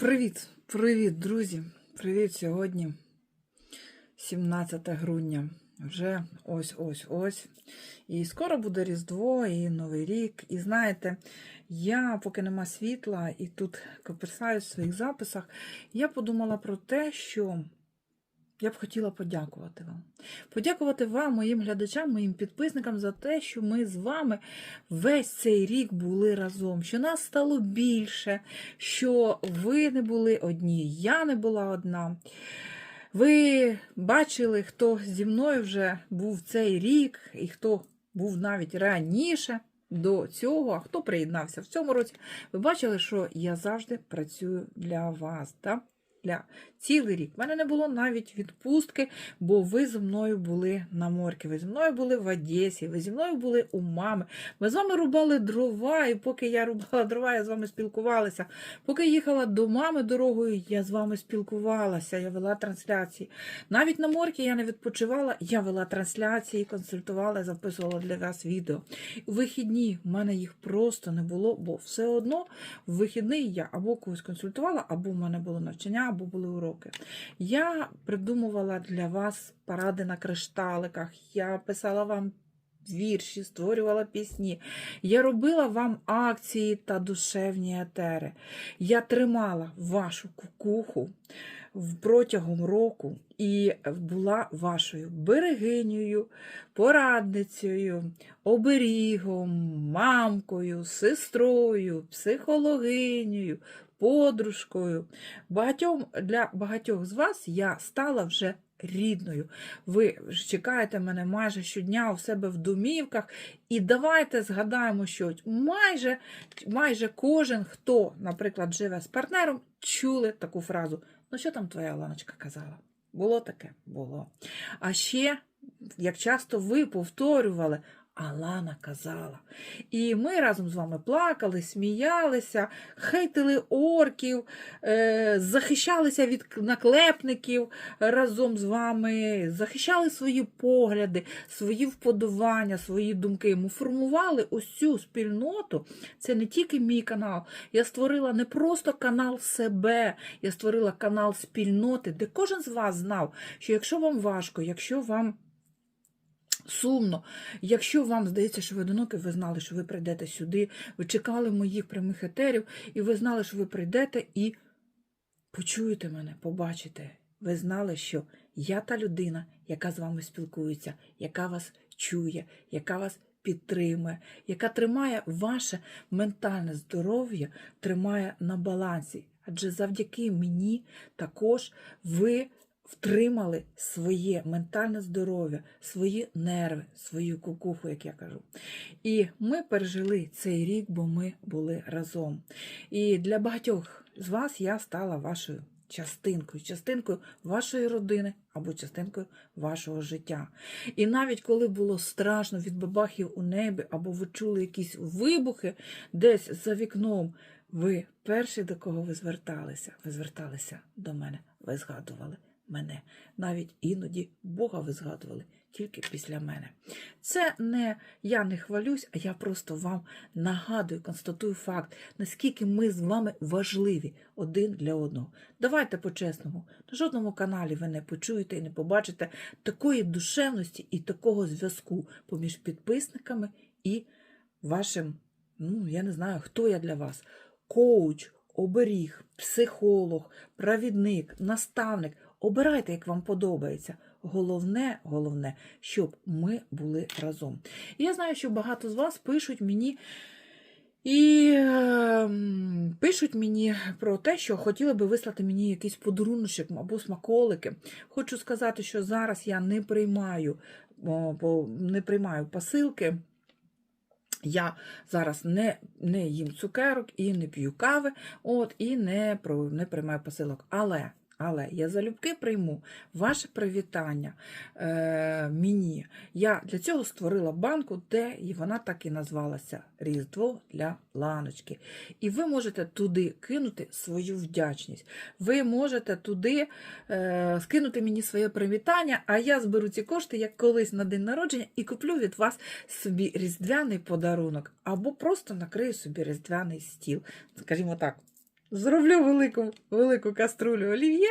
Привіт, привіт, друзі! Привіт сьогодні, 17 грудня. Вже ось-ось-ось. І скоро буде Різдво і Новий рік. І знаєте, я, поки нема світла, і тут коперсаюсь в своїх записах, я подумала про те, що я б хотіла подякувати вам. Подякувати вам, моїм глядачам, моїм підписникам, за те, що ми з вами весь цей рік були разом, що нас стало більше, що ви не були одні, я не була одна. Ви бачили, хто зі мною вже був цей рік, і хто був навіть раніше до цього, а хто приєднався в цьому році. Ви бачили, що я завжди працюю для вас. Так? Для цілий рік. У мене не було навіть відпустки, бо ви зі мною були на морки, ви зі мною були в Одесі, ви зі мною були у мами. Ми з вами рубали дрова, і поки я рубала дрова, я з вами спілкувалася. Поки їхала до мами дорогою, я з вами спілкувалася, я вела трансляції. Навіть на морки я не відпочивала, я вела трансляції, консультувала, записувала для вас відео. У вихідні в мене їх просто не було, бо все одно в вихідний я або когось консультувала, або в мене було навчання, або були уроки. Я придумувала для вас поради на кришталиках, я писала вам вірші, створювала пісні. Я робила вам акції та душевні етери. Я тримала вашу кукуху протягом року і була вашою берегинею, порадницею, оберігом, мамкою, сестрою, психологинею, подружкою. Багатьом, для багатьох з вас я стала вже рідною. Ви чекаєте мене майже щодня у себе в домівках. І давайте згадаємо, що майже, майже кожен, хто, наприклад, живе з партнером, чули таку фразу. Ну, що там твоя Ланочка казала? Було таке? Було. А ще, як часто ви повторювали, Алана казала. І ми разом з вами плакали, сміялися, хейтили орків, е, захищалися від наклепників разом з вами, захищали свої погляди, свої вподобання, свої думки. Ми формували ось цю спільноту. Це не тільки мій канал. Я створила не просто канал себе, я створила канал спільноти, де кожен з вас знав, що якщо вам важко, якщо вам сумно. Якщо вам здається, що ви одинокі, ви знали, що ви прийдете сюди, ви чекали моїх прямих етерів, і ви знали, що ви прийдете і почуєте мене, побачите. Ви знали, що я та людина, яка з вами спілкується, яка вас чує, яка вас підтримує, яка тримає ваше ментальне здоров'я, тримає на балансі. Адже завдяки мені також ви втримали своє ментальне здоров'я, свої нерви, свою кукуху, як я кажу. І ми пережили цей рік, бо ми були разом. І для багатьох з вас я стала вашою. Частинкою, частинкою вашої родини або частинкою вашого життя. І навіть коли було страшно від бабахів у небі, або ви чули якісь вибухи десь за вікном, ви перші, до кого ви зверталися, ви зверталися до мене, ви згадували мене. Навіть іноді Бога ви згадували тільки після мене. Це не я не хвалюсь, а я просто вам нагадую, констатую факт, наскільки ми з вами важливі один для одного. Давайте по-чесному, на жодному каналі ви не почуєте і не побачите такої душевності і такого зв'язку поміж підписниками і вашим, ну, я не знаю, хто я для вас, коуч. Оберіг, психолог, провідник, наставник. Обирайте, як вам подобається. Головне, головне, щоб ми були разом. І я знаю, що багато з вас пишуть мені і е, пишуть мені про те, що хотіли би вислати мені якийсь подарунок або смаколики. Хочу сказати, що зараз я не приймаю, не приймаю посилки. Я зараз не не їм цукерок і не п'ю кави, от, і не не приймаю посилок. Але але я залюбки прийму ваше привітання е, мені. Я для цього створила банку, де і вона так і назвалася Різдво для ланочки. І ви можете туди кинути свою вдячність. Ви можете туди е, скинути мені своє привітання, а я зберу ці кошти, як колись на день народження, і куплю від вас собі різдвяний подарунок, або просто накрию собі різдвяний стіл. Скажімо так зроблю велику, велику каструлю олів'є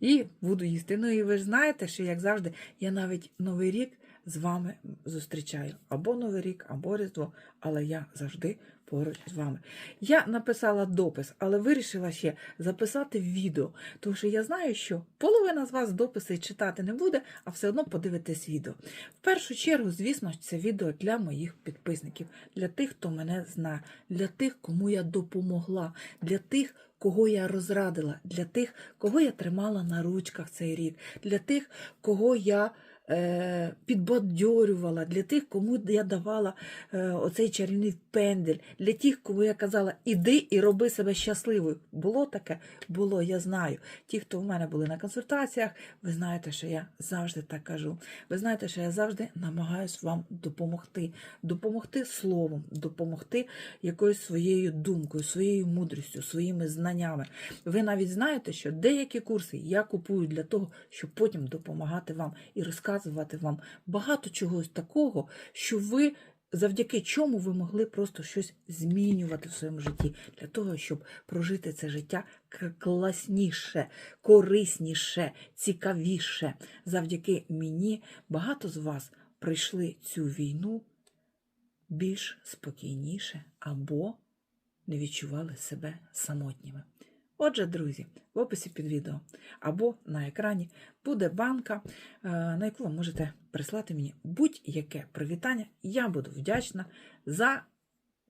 і буду їсти. Ну і ви ж знаєте, що, як завжди, я навіть Новий рік з вами зустрічаю. Або Новий рік, або Різдво, але я завжди поруч з вами. Я написала допис, але вирішила ще записати відео, тому що я знаю, що половина з вас дописи читати не буде, а все одно подивитесь відео. В першу чергу, звісно, це відео для моїх підписників, для тих, хто мене знає, для тих, кому я допомогла, для тих, кого я розрадила, для тих, кого я тримала на ручках цей рік, для тих, кого я підбадьорювала, для тих, кому я давала е, оцей чарівний пендель, для тих, кому я казала, іди і роби себе щасливою. Було таке? Було, я знаю. Ті, хто в мене були на консультаціях, ви знаєте, що я завжди так кажу. Ви знаєте, що я завжди намагаюсь вам допомогти, допомогти словом, допомогти якоюсь своєю думкою, своєю мудрістю, своїми знаннями. Ви навіть знаєте, що деякі курси я купую для того, щоб потім допомагати вам і розказувати вам багато чогось такого, що ви. Завдяки чому ви могли просто щось змінювати в своєму житті для того, щоб прожити це життя класніше, корисніше, цікавіше. Завдяки мені багато з вас пройшли цю війну більш спокійніше або не відчували себе самотніми. Отже, друзі, в описі під відео або на екрані буде банка, е, на яку ви можете прислати мені будь-яке привітання. Я буду вдячна за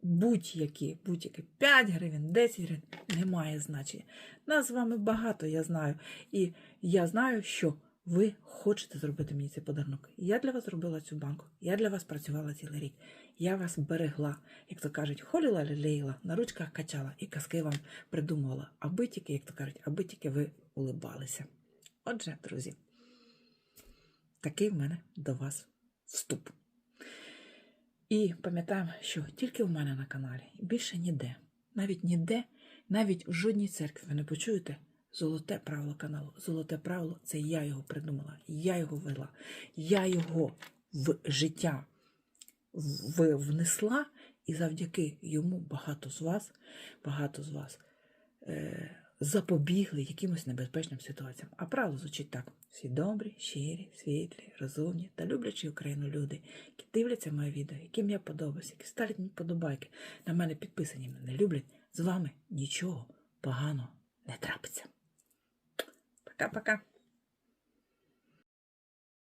будь-які, будь-які 5 гривень, 10 гривень, немає значення. Нас з вами багато, я знаю. І я знаю, що ви хочете зробити мені цей подарунок. Я для вас зробила цю банку, я для вас працювала цілий рік. Я вас берегла, як то кажуть, холіла лілеїла, на ручках качала і казки вам придумувала, аби тільки, як то кажуть, аби тільки ви улибалися. Отже, друзі, такий в мене до вас вступ. І пам'ятаємо, що тільки в мене на каналі, більше ніде, навіть ніде, навіть в жодній церкві ви не почуєте золоте правило каналу. Золоте правило це я його придумала, я його вела, я його в життя внесла, і завдяки йому багато з вас, багато з вас е, запобігли якимось небезпечним ситуаціям. А правило звучить так: всі добрі, щирі, світлі, розумні та люблячі Україну люди, які дивляться моє відео, яким я подобаюся, які ставлять мені подобайки, на мене підписані, мене люблять. З вами нічого поганого не трапиться. Пока-пока.